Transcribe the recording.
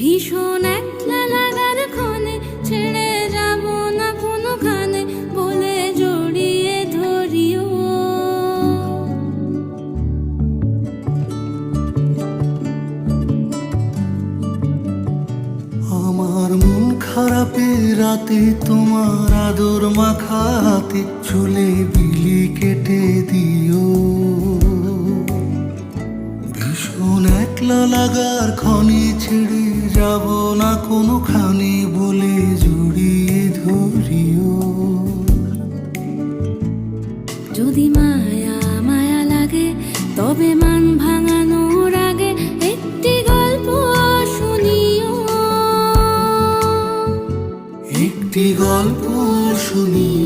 ভীষণ একলা লাগার ক্ষণে ছেড়ে যাব না কোনোখানে, বলে জড়িয়ে ধরিও। আমার মন খারাপের রাতে তোমার আদর মাখা হাতে চুলে বিলি কেটে দিও। ভীষণ একলা লাগার ক্ষণে ছেড়ে যাব না কোনো খানি বলে জড়িয়ে ধরিও। যদি মায়া মায়া লাগে তবে মান ভাঙানোর আগে একটি গল্প শুনিও। একটি গল্প শুনিও।